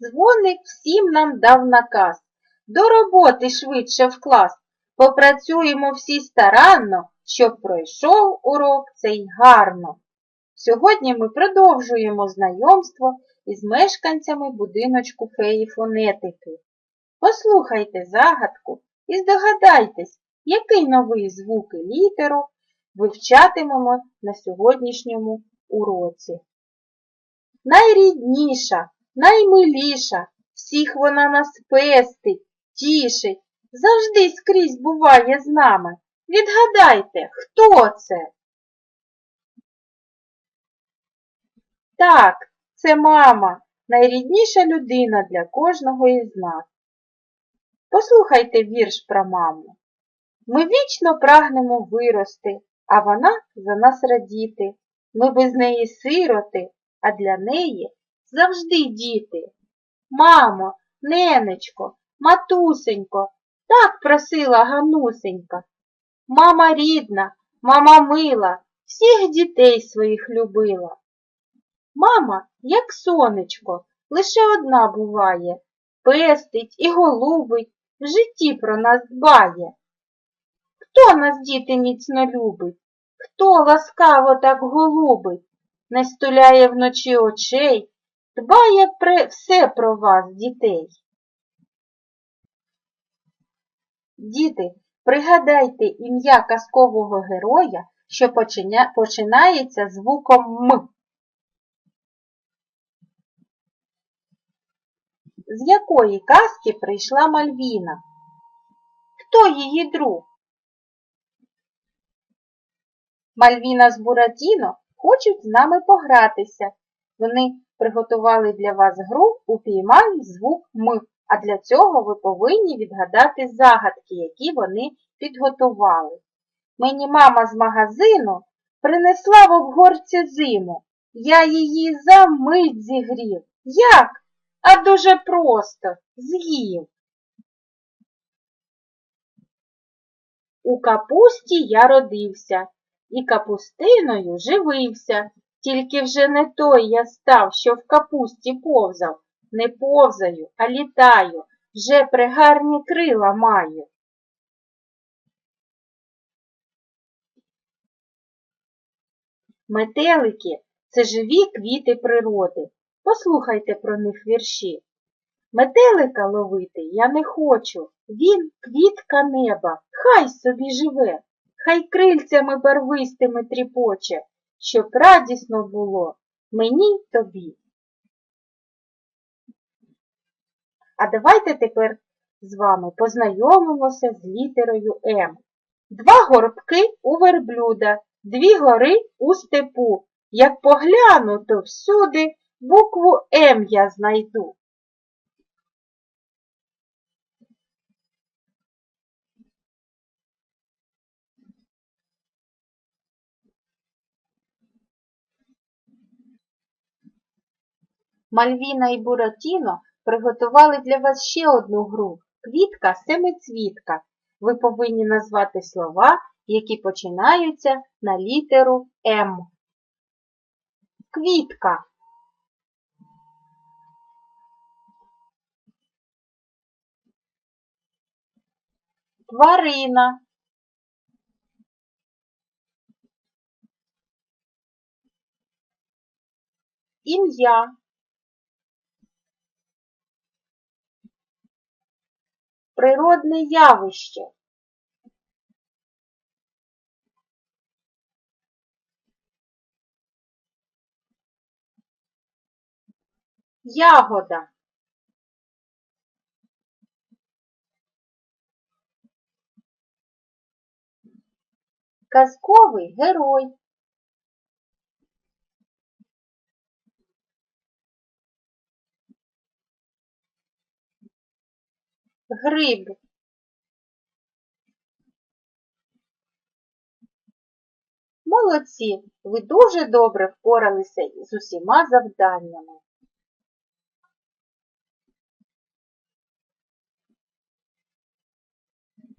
Дзвоник всім нам дав наказ. До роботи швидше в клас. Попрацюємо всі старанно, щоб пройшов урок цей гарно. Сьогодні ми продовжуємо знайомство із мешканцями будиночку феї фонетики. Послухайте загадку і здогадайтесь, який новий звук і літеру вивчатимемо на сьогоднішньому уроці. Найрідніша, наймиліша, всіх вона нас пестить, тішить, завжди скрізь буває з нами. Відгадайте, хто це? Так, це мама, найрідніша людина для кожного із нас. Послухайте вірш про маму. Ми вічно прагнемо вирости, а вона за нас радіти. Ми без неї сироти, а для неї завжди діти. Мамо, ненечко, матусенько, так просила Ганусенька. Мама рідна, мама мила, всіх дітей своїх любила. Мама, як сонечко, лише одна буває, пестить і голубить, в житті про нас дбає. Хто нас, діти, міцно любить? Хто ласкаво так голубить, не стуляє вночі очей, дбає про все про вас, дітей. Діти, пригадайте ім'я казкового героя, що починається звуком М. З якої казки прийшла Мальвіна? Хто її друг? Мальвіна з Буратіно хочуть з нами погратися. Вони приготували для вас гру «Упіймай звук М», а для цього ви повинні відгадати загадки, які вони підготували. Мені мама з магазину принесла в обгорці зиму. Я її за мить зігрів. Як? А дуже просто з'їв. У капусті я родився, і капустиною живився. Тільки вже не той я став, що в капусті повзав. Не повзаю, а літаю, вже пригарні крила маю. Метелики це живі квіти природи. Послухайте про них вірші. Метелика ловити я не хочу, він квітка неба, хай собі живе, хай крильцями барвистими тріпоче, щоб радісно було мені й тобі. А давайте тепер з вами познайомимося з літерою М. Два горбки у верблюда, дві гори у степу. Як погляну, то всюди букву М я знайду. Мальвіна і Буратіно приготували для вас ще одну гру квітка семицвітка. Ви повинні назвати слова, які починаються на літеру М. Квітка. Тварина. Ім'я. Природне явище. Ягода. Казковий герой. Гриб. Молодці! Ви дуже добре впоралися з усіма завданнями.